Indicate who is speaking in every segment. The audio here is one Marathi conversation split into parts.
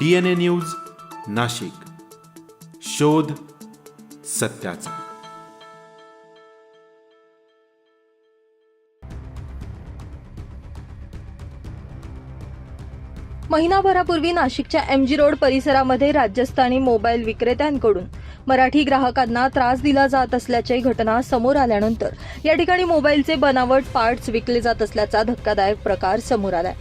Speaker 1: DNA news Nashik. शोध सत्याचा.
Speaker 2: महिनाभरापूर्वी नाशिकच्या एम जी रोड परिसरामध्ये राज्यस्थानी मोबाईल विक्रेत्यांकडून मराठी ग्राहकांना त्रास दिला जात असल्याची घटना समोर आल्यानंतर या ठिकाणी मोबाईलचे बनावट पार्ट्स विकले जात असल्याचा धक्कादायक प्रकार समोर आलाय.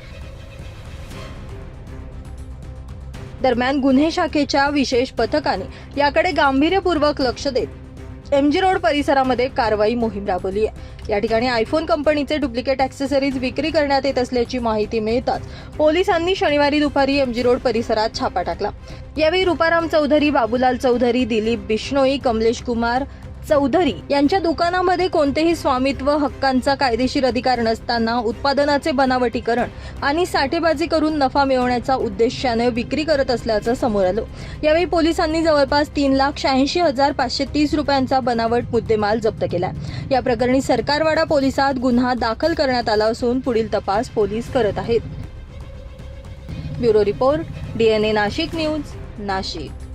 Speaker 2: दरम्यान गुन्हे शाखेच्या विशेष पथकाने याकडे गांभीर्यपूर्वक लक्ष देत एम जी रोड परिसरामध्ये कारवाई मोहीम राबवली आहे. या ठिकाणी आयफोन कंपनीचे डुप्लिकेट ॲक्सेसरीज विक्री करण्यात येत असल्याची माहिती मिळताच पोलिसांनी शनिवारी दुपारी एम जी रोड परिसरात छापा टाकला. यावेळी रुपाराम चौधरी बाबूलाल चौधरी दिलीप बिश्नोई कमलेश कुमार चौधरी यांच्या दुकानामध्ये कोणतेही स्वामित्व हक्कांचा कायदेशीर अधिकार नसताना उत्पादनाचे बनावटीकरण आणि साठेबाजी करून नफा मिळवण्याच्या उद्देशाने विक्री करत असल्याचं समोर आलं. यावेळी पोलिसांनी जवळपास तीन लाख शहाऐंशी हजार पाचशे तीस रुपयांचा बनावट मुद्देमाल जप्त केला. या प्रकरणी सरकारवाडा पोलिसात गुन्हा दाखल करण्यात आला असून पुढील तपास पोलीस करत आहेत. Bureau report DNA Nashik news Nashik.